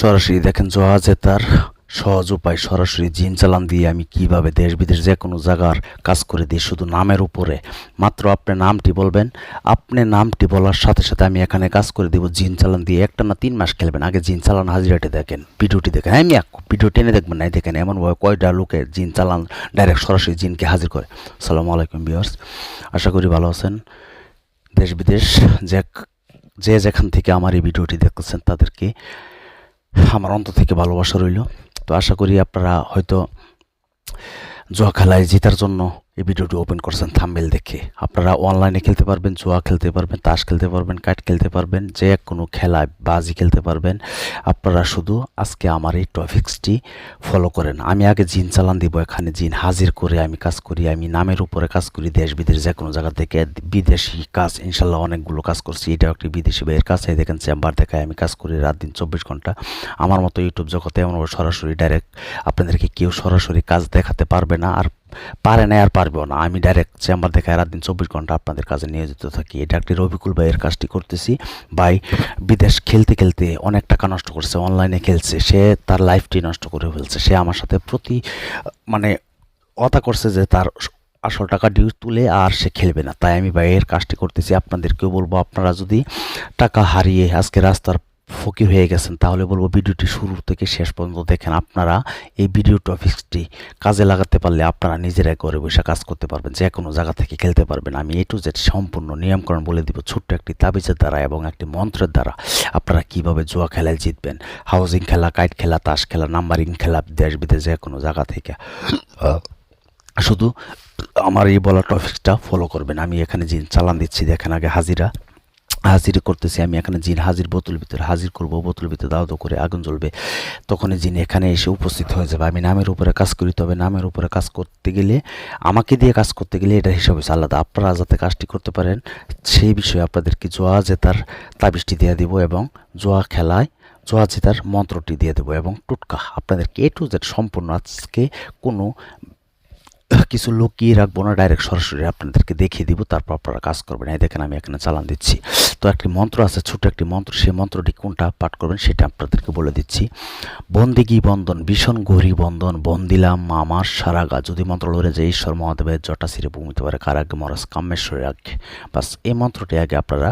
সরাসরি দেখেন, জহাজে তার সহজ উপায় সরাসরি জিন চালান দিয়ে আমি কীভাবে দেশ বিদেশ যে কোনো জায়গার কাজ করে দিই, শুধু নামের উপরে। মাত্র আপনি নামটি বলবেন, আপনি নামটি বলার সাথে সাথে আমি এখানে কাজ করে দিব জিন চালান দিয়ে। একটা না তিন মাস খেলবেন, আগে জিন চালান হাজিরাটি দেখেন, ভিডিওটি দেখেন। হ্যাঁ আমি ভিডিও টেনে দেখবেন না দেখেন এমনভাবে কয়টা লোকে জিন চালান ডাইরেক্ট সরাসরি জিনকে হাজির করে। সালামু আলাইকুম বিয়ার্স আশা করি ভালো আছেন। দেশ বিদেশ যে যে যেখান থেকে আমার এই ভিডিওটি দেখতেছেন তাদেরকে আমার অন্ত থেকে ভালোবাসা রইল। তো আশা করি আপনারা হয়তো জুয়া খেলায় জেতার জন্য এই ভিডিওটি ওপেন করছেন থাম্বেল দেখে। আপনারা অনলাইনে খেলতে পারবেন, জুয়া খেলতে পারবেন, তাস খেলতে পারবেন, কাট খেলতে পারবেন, যে কোনো খেলায় বাজি খেলতে পারবেন। আপনারা শুধু আজকে আমার এই টপিক্সটি ফলো করেন। আমি আগে জিন চালান দিব, এখানে জিন হাজির করে আমি কাজ করি, আমি নামের উপরে কাজ করি, দেশ, বিদেশ, যে কোনো জায়গা থেকে বিদেশি কাজ, ইনশাল্লাহ অনেকগুলো কাজ করছি। এটাও একটি বিদেশি ভাইয়ের কাজ এই দেখেন চেম্বার দেখায় আমি কাজ করি রাত দিন চব্বিশ ঘণ্টা। আমার মতো ইউটিউব জগতে এমন সরাসরি ডাইরেক্ট আপনাদেরকে কেউ সরাসরি কাজ দেখাতে পারবে না। আর পারে না, আর পারবেও না। আমি ডাইরেক্ট চেম্বার দেখায় রাত দিন চব্বিশ ঘণ্টা আপনাদের কাজে নিয়োজিত থাকি। এটা একটি রবিকুল ভাইয়ের কাজটি করতেছি। ভাই বিদেশ খেলতে খেলতে অনেক টাকা নষ্ট করছে অনলাইনে খেলছে। সে তার লাইফটি নষ্ট করে ফেলছে। সে আমার সাথে প্রতি মানে কথা করছে যে তার আসল টাকা ডিউ তুলে আর সে খেলবে না। তাই আমি ভাইয়ের কাজটি করতেছি। আপনাদেরকেও বলব, আপনারা যদি টাকা হারিয়ে আজকে রাস্তার ফকির হয়ে গেছেন, তাহলে বলব ভিডিওটি শুরু থেকে শেষ পর্যন্ত দেখেন আপনারা এই ভিডিও টপিক্সটি কাজে লাগাতে পারলে আপনারা নিজেরাই ঘরে বসে কাজ করতে পারবেন, যে কোনো জায়গা থেকে খেলতে পারবেন। আমি এ টু জেড সম্পূর্ণ নিয়মকরণ বলে দিব, ছোট্ট একটি তাবিজের দ্বারা এবং একটি মন্ত্রের দ্বারা আপনারা কীভাবে জুয়া খেলায় জিতবেন। হাউজিং খেলা, কাইট খেলা, তাস খেলা, নাম্বারিং খেলা দেশ বিদেশ যে কোনো জায়গা থেকে। শুধু আমার এই বলা টপিকটা ফলো করবেন, আমি এখানে যে চালান দিচ্ছি, দেখেন আগে হাজিরা। হাজির করতেছি, আমি এখানে জিন হাজির, বোতল ভিতরে হাজির করব, বোতল ভিতরে দাও করে আগুন জ্বলবে। তখনই জিন এখানে এসে উপস্থিত হয়ে যাবে। আমি নামের উপরে কাজ করি, তবে নামের উপরে কাজ করতে গেলে, আমাকে দিয়ে কাজ করতে গেলে এটা হিসাবে আলাদা। আপনারা যাতে কাজটি করতে পারেন, সেই বিষয়ে আপনাদেরকে জোয়া জেতার তাবিজটি দিয়ে দিব এবং জোয়া খেলায়, জোয়া জেতার মন্ত্রটি দিয়ে দেবো এবং টুটকা। আপনাদেরকে এ টু জেড সম্পূর্ণ আজকে কোনো কিছু লুকিয়ে রাখব না ডাইরেক্ট সরাসরি আপনাদেরকে দেখিয়ে দিব, তারপর আপনারা কাজ করবেন। এই দেখেন আমি এখানে চালান দিচ্ছি। তো একটি মন্ত্র আছে ছোট একটি মন্ত্র, সেই মন্ত্রটি কোনটা পাঠ করবেন সেটা আপনাদেরকে বলে দিচ্ছি। বন্দিগি বন্ধন ভীষণ গৌরী বন্ধন বন্দিলাম আমার সারাগা। যদি মন্ত্র লড়ে যে ঈশ্বর মহাদেবের জটা সিরে ভূমিতে পারে কারাগ্যে মরাস কামেশ্বরের আগে বাস, এই মন্ত্রটি আগে আপনারা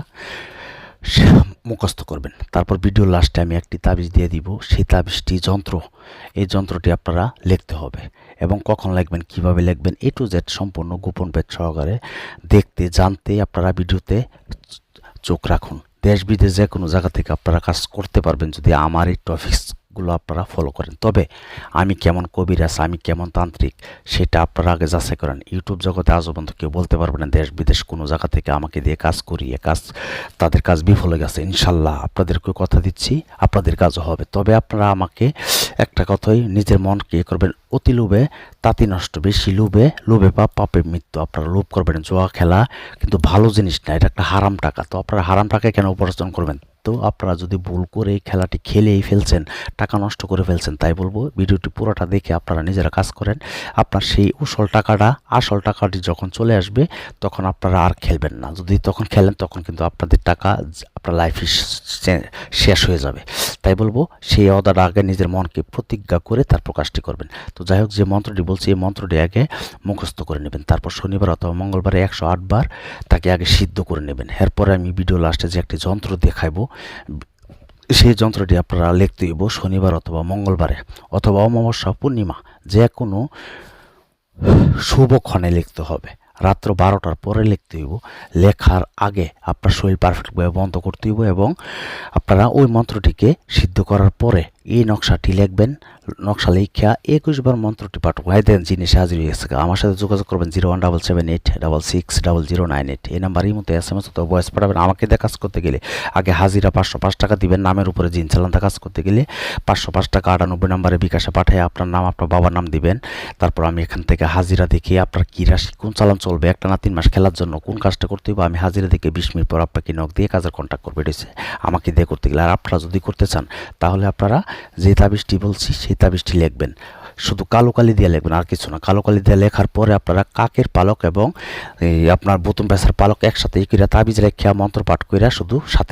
মুখস্থ করবেন। তারপর ভিডিও লাস্টে আমি একটি তাবিজ দিয়ে দিব। সেই তাবিজটি যন্ত্র, এই যন্ত্রটি আপনারা লিখতে হবে এবং কখন লিখবেন, কীভাবে লিখবেন এ টু জেড সম্পূর্ণ গোপন পেট সহকারে দেখতে, জানতে আপনারা ভিডিওতে চোখ রাখুন। দেশ বিদেশ যে কোনো জায়গা থেকে আপনারা কাজ করতে পারবেন যদি আমার এই টপিক্স গুলো আপনারা ফলো করেন। তবে আমি কেমন কবিরাজ আমি কেমন তান্ত্রিক, সেটা আপনারা আগে যাচাই করেন। ইউটিউব জগতে আজও পর্যন্ত কেউ বলতে পারবে না, দেশ বিদেশ কোনো জায়গা থেকে আমাকে দিয়ে কাজ করিয়ে, কাজ, তাদের কাজ বিফল গেছে, ইনশাল্লাহ। আপনাদেরকে কথা দিচ্ছি, আপনাদের কাজও হবে। তবে আপনারা আমাকে একটা কথাই নিজের মনকে ইয়ে করবেন, অতি লোভে তাঁতি নষ্ট, বেশি লোভে লোভে পাপ, পাপে মৃত্যু। আপনারা লোভ করবেন, জোয়া খেলা কিন্তু ভালো জিনিস না, এটা একটা হারাম টাকা। তো আপনারা হারাম টাকায় কেন উপার্জন করবেন? তো আপনারা যদি ভুল করে এই খেলাটি খেলেই ফেলছেন, টাকা নষ্ট করে ফেলছেন, তাই বলব ভিডিওটি পুরোটা দেখে আপনারা নিজেরা কাজ করেন। আপনার সেই উসল টাকাটা, আসল টাকাটি যখন চলে আসবে, তখন আপনারা আর খেলবেন না। যদি তখন খেলেন, তখন কিন্তু আপনাদের টাকা আপনার লাইফে শেষ হয়ে যাবে। তাই বলব সেই অদাটা আগে নিজের মনকে প্রতিজ্ঞা করে তার প্রকাশটি করবেন। তো যাই হোক, যে মন্ত্রটি বলছি, এই মন্ত্রটি আগে মুখস্থ করে নেবেন। তারপর শনিবার অথবা মঙ্গলবারে একশো আটবার তাকে আগে সিদ্ধ করে নেবেন। এরপরে আমি ভিডিও লাস্টে যে একটি যন্ত্র দেখাইবো সেই যন্ত্রটি আপনারা লিখতে হইব শনিবার অথবা মঙ্গলবারে অথবা অমাবস্যা, পূর্ণিমা, যে কোনো শুভক্ষণে লিখতে হবে। রাত্র বারোটার পরে লিখতে হইব। লেখার আগে আপনার শরীর পারফেক্টভাবে বন্ধ করতে হইব এবং আপনারা ওই মন্ত্রটিকে সিদ্ধ করার পরে এই নকশাটি লিখবেন, নকশা লিখিয়া একুশবার মন্ত্রটি পাঠ ভাই দেন জিনিস হাজির হয়ে গেছে আমার সাথে যোগাযোগ করবেন zero one double seven eight, double six, double zero nine eight. এই নাম্বারের মতো এস এম এস অথবা ভয়েস পাঠাবেন। আমাকে দিয়ে কাজ করতে গেলে আগে হাজিরা পাঁচশো পাঁচ টাকা দিবেন, নামের উপরে জিন চালানটা কাজ করতে গেলে পাঁচশো পাঁচ টাকা আটানব্বই নাম্বারে বিকাশে পাঠিয়ে আপনার নাম, আপনার বাবার নাম দিবেন। তারপর আমি এখান থেকে হাজিরা দেখে আপনার কী রাশি, কোন চালান চলবে, একটা না তিন মাস খেলার জন্য কোন কাজটা করতে হবে আমি হাজিরা দেখে বিশ মিনিট পর আপনাকে নখ দিয়ে কাজের কন্ট্যাক্ট করবে এসে আমাকে দিয়ে করতে গেলে। আর আপনারা যদি করতে চান, তাহলে আপনারা যে তাবিজটি বলছি, সেই তাবিজটি লিখবেন। শুধু কালো কালি দিয়ে লিখবেন, আর কিছু না। কালো কালি দিয়ে লেখার পরে আপনারা কাকের পালক এবং আপনার বোতম পেশার পালক একসাথে কইরা তাবিজ রেখে মন্ত্র পাঠ কইরা শুধু সাথে